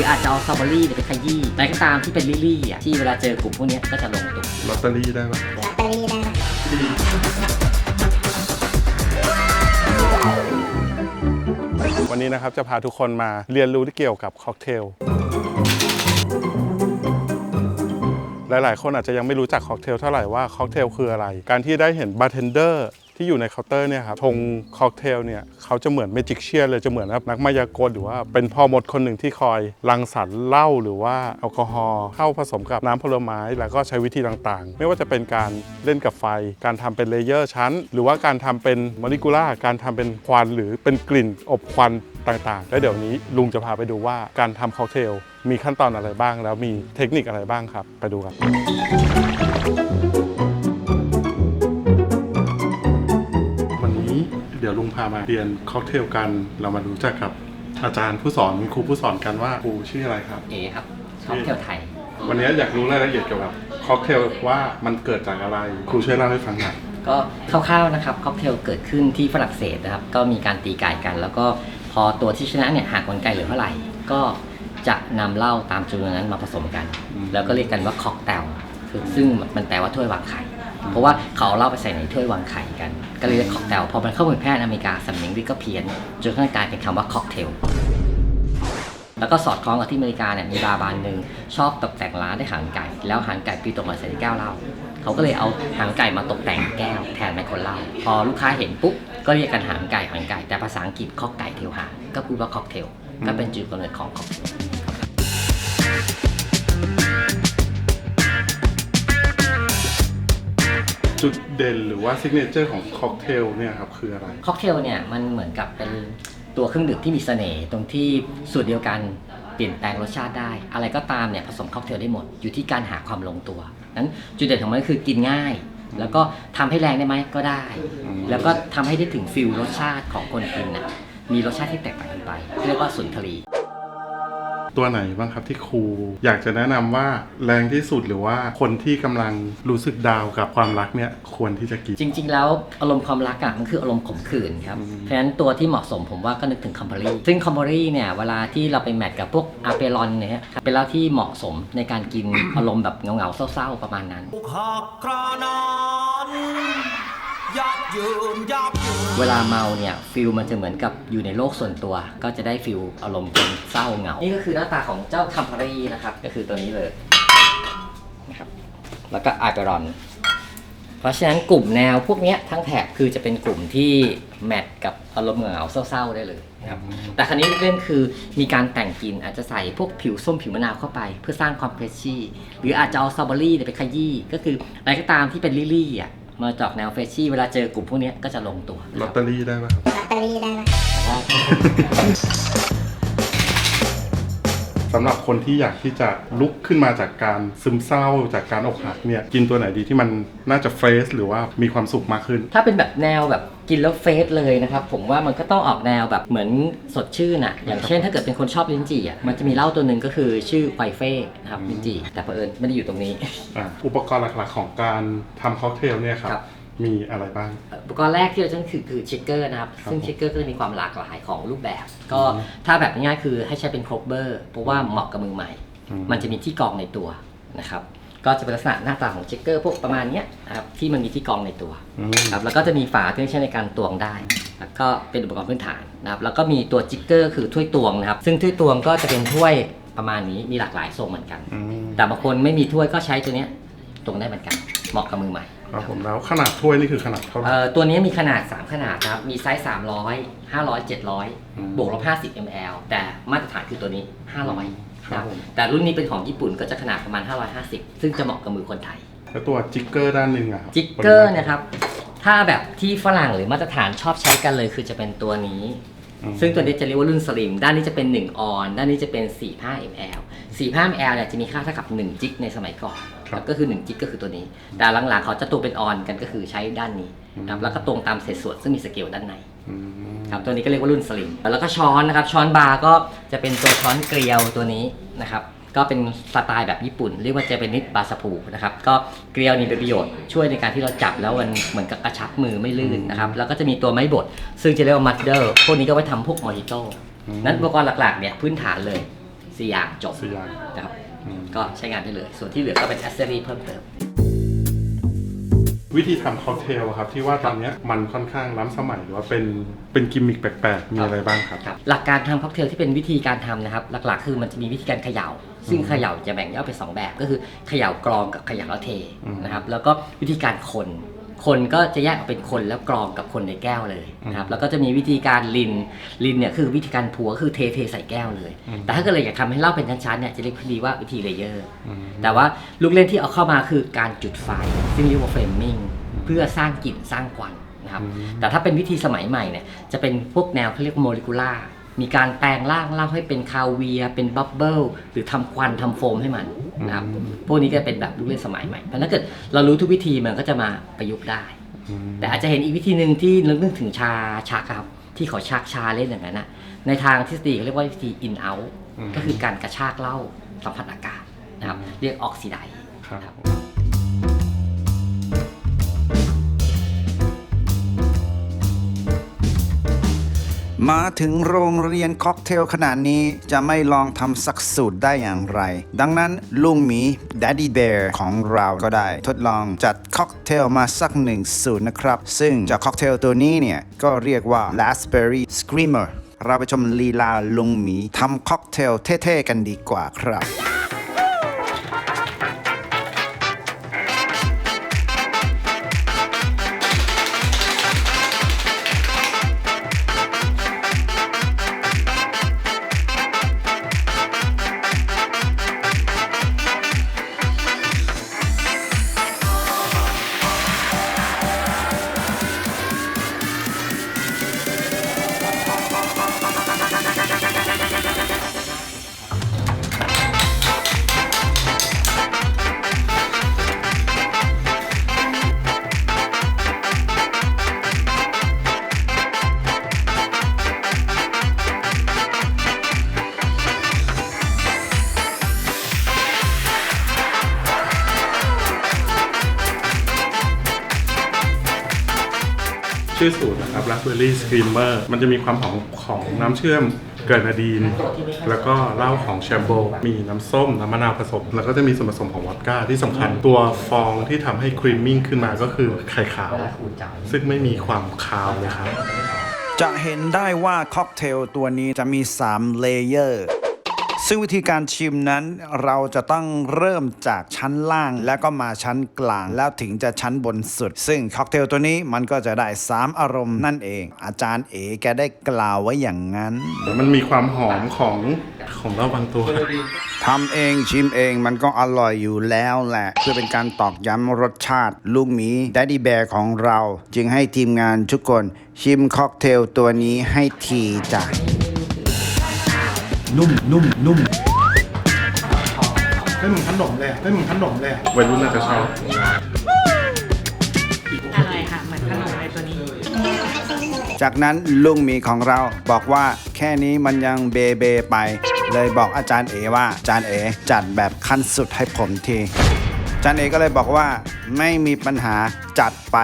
รืออาจจะเอาสตรอเบอรี่เนี่ยไปขยี้อะไรก็ตามที่เป็นลิลลี่อะที่เวลาเจอกลุ่มพวกเนี้ยก็จะลงตัวลอตเตอรี่ได้ปะลอตเตอรี่ได้ปะวันนี้นะครับจะพาทุกคนมาเรียนรู้ที่เกี่ยวกับค็อกเทล หลาย ๆ คนอาจจะยังไม่รู้จักค็อกเทลเท่าไหร่ว่าค็อกเทลคืออะไร การที่ได้เห็นบาร์เทนเดอร์ ที่อยู่ในเคาน์เตอร์เนี่ยครับชงค็อกเทลเนี่ยเขาจะเหมือนเมจิกเชียนเลยจะเหมือนนักมายากลหรือว่าเป็นพ่อมดคนหนึ่งที่คอยรังสรรค์เหล้าหรือว่าแอลกอฮอล์เข้าผสมกับน้ำผลไม้ แล้วก็ใช้วิธีต่างๆ ไม่ว่าจะเป็นการเล่นกับไฟ การทำเป็นเลเยอร์ชั้น หรือว่าการทำเป็นโมเลกุล่าการทำเป็นควันหรือเป็นกลิ่นอบควันต่างๆ แล้วเดี๋ยวนี้ลุงจะพาไปดูว่าการทำค็อกเทลมีขั้นตอนอะไรบ้าง แล้วมีเทคนิคอะไรบ้างครับ ไปดูกัน ดี๋ยวลุงพามาเรียนค็อกเทลกัน เรามารู้จักกับอาจารย์ผู้สอนครูผู้สอนกันว่าครูชื่ออะไรครับ เอครับค็อกเทลไทย วันนี้อยากรู้รายละเอียดเกี่ยวกับค็อกเทลว่ามันเกิดจากอะไร ครูช่วยเล่าให้ฟังหน่อย ก็คร่าวๆนะครับค็อกเทลเกิดขึ้นที่ฝรั่งเศสนะครับ ก็มีการตีไก่กัน แล้วก็พอตัวที่ชนะเนี่ยหากกลไกเหลือเท่าไหร่ ก็จะนำเหล้าตามจำนวนนั้นมาผสมกัน อืม แล้วก็เรียกกันว่าค็อกเทลคือซึ่งมันแปลว่าถ้วยวางไข่ เพราะว่าเขาเอาเหล้าไปใส่ในถ้วยวางไข่กัน ก็เลยเรียกค็อกเทลพอมันเข้าเผยแพร่ในอเมริกาสำเนียงนี่ก็เพี้ยนจนกระทั่งกลายเป็นคำว่าค็อกเทลแล้วก็สอดคล้องกับที่อเมริกาเนี่ยมีบาร์บานหนึ่งชอบตกแต่งร้านด้วยหางไก่ แล้วหางไก่ปีตกมาใส่ในแก้วเหล้าเขาก็เลยเอาหางไก่มาตกแต่งแก้วแทนไมโคนเหล้าพอลูกค้าเห็นปุ๊บก็เรียกกันหางไก่หางไก่แต่ภาษาอังกฤษคอกไก่เทลหางก็พูดว่าค็อกเทลก็เป็นจุดกำเนิดของค็อกเทล จุดเด่นหรือว่าซิกเนเจอร์ของค็อกเทลเนี่ยครับคืออะไร ค็อกเทลเนี่ยมันเหมือนกับเป็นตัวเครื่องดื่มที่มีเสน่ห์ตรงที่สูตรเดียวกันเปลี่ยนแปลงรสชาติได้ อะไรก็ตามเนี่ยผสมค็อกเทลได้หมดอยู่ที่การหาความลงตัวนั้นจุดเด่นของมันก็คือกินง่าย แล้วก็ทำให้แรงได้ไหมก็ได้ แล้วก็ทำให้ได้ถึงฟิลรสชาติของคนกินน่ะมีรสชาติที่แตกต่างกันไปเรียกว่าสุนทรี ตัวไหนบ้างครับที่ครู อยากจะแนะนำว่าแรงที่สุดหรือว่าคนที่กำลังรู้สึกดาวกับความรักเนี่ยควรที่จะกิน จริง ๆ แล้วอารมณ์ความรักอะมันคืออารมณ์ขมขื่นครับ เพราะฉะนั้นตัวที่เหมาะสมผมว่าก็นึกถึงคอมเพลรี่ซึ่งคอมเพลรี่เนี่ยเวลาที่เราไปแมทกับพวกอาเปรอนเนี่ยเป็นเหล้าที่เหมาะสมในการกิน อารมณ์แบบเงาๆเศร้าๆประมาณนั้นขอบกระนอน เวลาเมาเนี่ยฟิลมันจะเหมือนกับอยู่ในโลกส่วนตัว ก็จะได้ฟิลอารมณ์เป็นเศร้าเหงา นี่ก็คือหน้าตาของเจ้าคัมพารีนะครับ ก็คือตัวนี้เลยนะครับ แล้วก็อาเปรอน เพราะฉะนั้นกลุ่มแนวพวกเนี้ยทั้งแถบคือจะเป็นกลุ่มที่แมทกับอารมณ์เหงาๆเศร้าๆได้เลยนะครับแต่ครั้นี้เล่นคือมีการแต่งกลินอาจจะใส่พวกผิวส้มผิวมะนาวเข้าไป เพื่อสร้างความเฟรชชี่ หรืออาจจะเอาสตรอเบอรี่เนี่ยไปขยี้ก็คืออะไรก็ตามที่เป็นลิลลี่อะ มาจอกแนวเฟรชชี่เวลาเจอกลุ่มพวกเนี้ยก็จะลงตัวนะลคอรัตบเตอรี่ได้ปะครับ ลอตเตอรี่ได้ปะ สำหรับคนที่อยากที่จะลุกขึ้นมาจากการซึมเศร้าจากการอกหักเนี่ยกินตัวไหนดีที่มันน่าจะเฟรชหรือว่ามีความสุขมากขึ้น ถ้าเป็นแบบแนวแบบกินแล้วเฟสเลยนะครับ ผมว่ามันก็ต้องออกแนวแบบเหมือนสดชื่นอะ อย่างเช่นถ้าเกิดเป็นคนชอบลิ้นจี่อะมันจะมีเหล้าตัวหนึ่งก็คือชื่อไฟเฟ่นะครับอืมลิ้นจี่แต่เผอิญไม่ได้อยู่ตรงนี้ อะอุปกรณ์หลักๆของการทำค็อกเทลเนี่ยครับ ครับ มีอะไรบ้าง อุปกรณ์แรกที่เราจะคือคือเชคเกอร์นะครับ ครับซึ่งผมเชคเกอร์ก็จะมีความหลากหลายของรูปแบบ ก็ถ้าแบบง่ายๆคือให้ใช้เป็นโครบเบอร์เพราะว่าเหมาะกับมือใหม่ อืมมันจะมีที่กรองในตัวนะครับ ก็จะเป็นลักษณะหน้าตาของเชคเกอร์พวกประมาณเนี้ยนะครับที่มันมีที่กรองในตัว อืม ครับแล้วก็จะมีฝาที่ใช้ในการตวงได้ แล้วก็เป็นอุปกรณ์พื้นฐานนะครับแล้วก็มีตัวจิกเกอร์คือถ้วยตวงนะครับ ซึ่งถ้วยตวงก็จะเป็นถ้วยประมาณนี้มีหลากหลายทรงเหมือนกัน อืม แต่บางคนไม่มีถ้วยก็ใช้ตัวเนี้ยตวงได้เหมือนกัน เหมาะกับมือใหม่ ครับผมแล้วขนาดถ้วยนี่คือขนาดเท่าไหร่ เอ่อตัวนี้มีขนาด 3 ขนาดนะครับ มีไซส์ 300 500อืม700 บวกลบ50 ml แต่มาตรฐานคือตัวนี้ 500ครับนะผม แต่รุ่นนี้เป็นของญี่ปุ่นก็จะขนาดประมาณ 550 ซึ่งจะเหมาะกับมือคนไทย แล้วตัวจิกเกอร์ด้านหนึ่งอะครับจิกเกอร์นะครับ ถ้าแบบที่ฝรั่งหรือมาตรฐานชอบใช้กันเลยคือจะเป็นตัวนี้ อืมซึ่งตัวนี้จะเรียกว่ารุ่นสลิม ด้านนี้จะเป็น 1 ออน ด้านนี้จะเป็น 45 ml 45 ml เนี่ยจะมีค่าเท่ากับ1จิกในสมัยก่อนครับ ก็คือ1จิกก็คือตัวนี้ แต่หลังๆเขาจะตัวเป็นออนกันก็คือใช้ด้านนี้นะครับแล้วก็ตรงตามเศษส่วนซึ่งมีสเกลด้านในอืมครับตัวนี้ก็เรียกว่ารุ่นสลิมแล้วก็ช้อนนะครับช้อนบาร์ก็จะเป็นตัวช้อนเกลียวตัวนี้นะครับก็เป็นสไตล์แบบญี่ปุ่น เรียกว่าเจแปนิสบาสปูนะครับก็เกลียวนี่เป็นประโยชน์ช่วยในการที่เราจับแล้วมันเหมือนกับกระชับมือไม่ลื่นนะครับแล้วก็จะมีตัวไม้บดซึ่งจะเรียกว่ามัดเดอร์พวกนี้ก็ไว้ทำพวกมอฮิโต้ นั้นอุปกรณ์หลักๆเนี่ยพื้นฐานเลย สี่อย่างจบสี่อย่างนะครับอืมก็ใช้งานได้เลย ส่วนที่เหลือก็เป็นแอสเซอรี่เพิ่มเติม วิธีทำค็อกเทลอะครับ ที่ว่าตอนเนี้ยมันค่อนข้างล้ำสมัยหรือว่าเป็นเป็นกิมมิคแปลกๆ มีอะไรบ้างครับ ครับหลักการทำค็อกเทลที่เป็นวิธีการทำนะครับ หลักๆ คือมันจะมีวิธีการเขย่า ซึ่งเขย่าจะแบ่งย่อยเป็นสองแบบ ก็คือเขย่ากรองกับเขย่าแล้วเทอืมนะครับ แล้วก็วิธีการคน คนก็จะแยกออกเป็นคนแล้วกรองกับคนในแก้วเลยนะครับแล้วก็จะมีวิธีการลินลินเนี่ยคือวิธีการพัวคือเทเทใส่แก้วเลย แต่ถ้าเกิดเราอยากทำให้เหล่าเป็นชั้นๆเนี่ยจะเรียกพอดีว่าวิธีเลเยอร์อืมแต่ว่าลูกเล่นที่เอาเข้ามาคือการจุดไฟซึ่งเรียกว่าเฟรมมิ่งเพื่อสร้างกลิ่นสร้างควันนะครับอืมแต่ถ้าเป็นวิธีสมัยใหม่เนี่ยจะเป็นพวกแนวเขาเรียกโมเลกุล่าร์ มีการแปลงร่างเหล่าให้เป็นคาเวียร์เป็นบับเบิลหรือทำควันทำโฟมให้มันนะครับพวกนี้ก็เป็นแบบลูกเล่นสมัยใหม่เพราะถ้าเกิดเรารู้ทุกวิธีมันก็จะมาประยุกต์ได้อืมแต่อาจจะเห็นอีกวิธีหนึ่งที่นึกถึงชาชักครับ ที่เขาชักชาเล่นอย่างนั้นนะในทางทฤษฎีเขาเรียกว่าวิธี in out ก็คือการกระชากเหล้าสัมผัสอากาศนะครับเรียกออกซิไดครับ มาถึงโรงเรียนค็อกเทลขนาดนี้จะไม่ลองทำสักสูตรได้อย่างไร ดังนั้นลุงหมี Daddy Bear ของเราก็ได้ ทดลองจัดค็อกเทลมาสักหนึ่งสูตรนะครับ ซึ่งจากค็อกเทลตัวนี้เนี่ย ก็เรียกว่า Raspberry Screamer เราไปชมลีลาลุงหมีทำค็อกเทลเท่ๆกันดีกว่าครับ ชื่อสูตรนะครับ Raspberry Screamer มันจะมีความหอมของน้ำเชื่อมเกรนาดีน แล้วก็เหล้าของแชมโบมีน้ำส้ม น้ำมะนาวผสม แล้วก็จะมีส่วนผสมของวอดก้าที่สำคัญตัวฟองที่ทำให้ครีมมิ่งขึ้นมาก็คือไข่ขาว ซึ่งไม่มีความคาวเลยครับ จะเห็นได้ว่าค็อกเทลตัวนี้จะมี 3 เลเยอร์ ซึ่งวิธีการชิมนั้นเราจะต้องเริ่มจากชั้นล่าง แล้วก็มาชั้นกลางแล้วถึงจะชั้นบนสุด ซึ่งค็อกเทลตัวนี้มันก็จะได้ 3 อารมณ์นั่นเอง อาจารย์เอ๋แกได้กล่าวไว้อย่างนั้น มันมีความหอมของของเหล้าบางตัวทำเองชิมเองมันก็อร่อยอยู่แล้วแหละ เพื่อเป็นการตอกย้ำรสชาติ ลูกหมี d ด d ดี้แบร์ของเรา จึงให้ทีมงานทุกคนชิมค็อกเทลตัวนี้ให้ทีจ้ะ นุ่มนุ่มนุ่มไม่เหมือนขนมเลยอะไม่เหมือนขนมเลยอะวัยรุ่นน่าจะชอบอร่อยค่ะเหมือนขนมเลยตัวนี้ จากนั้นลุงหมีของเราบอกว่าแค่นี้มันยังเบเบไป เลยบอกอาจารย์เอว่าอาจารย์เอจัดแบบขั้นสุดให้ผมทีอาจารย์เอก็เลยบอกว่าไม่มีปัญหาจัดไป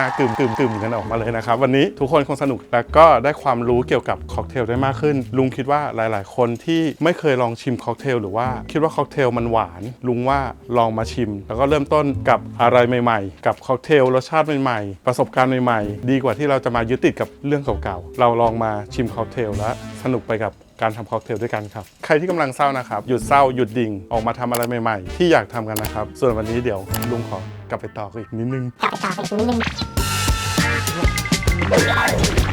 น้ากึ่มกึ่มกึ่มกันออกมาเลยนะครับ วันนี้ทุกคนคงสนุกแล้วก็ได้ความรู้เกี่ยวกับค็อกเทลได้มากขึ้น ลุงคิดว่าหลาย ๆ คนที่ไม่เคยลองชิมค็อกเทลหรือว่าคิดว่าค็อกเทลมันหวาน ลุงว่าลองมาชิม แล้วก็เริ่มต้นกับอะไรใหม่ ๆ กับค็อกเทลรสชาติใหม่ ๆ ประสบการณ์ใหม่ ๆ ดีกว่าที่เราจะมายึดติดกับเรื่องเก่า ๆ เราลองมาชิมค็อกเทลแล้วสนุกไปกับการทำค็อกเทลด้วยกันครับ ใครที่กำลังเศร้านะครับ หยุดเศร้าหยุดดิ่งออกมาทำอะไรใหม่ ๆ ที่อยากทำกันนะครับ ส่วนวันนี้เดี๋ยวลุงขอกลับไปต่ออีกนิดนึง กลับไปต่อไปอีกนิดนึง Yeah.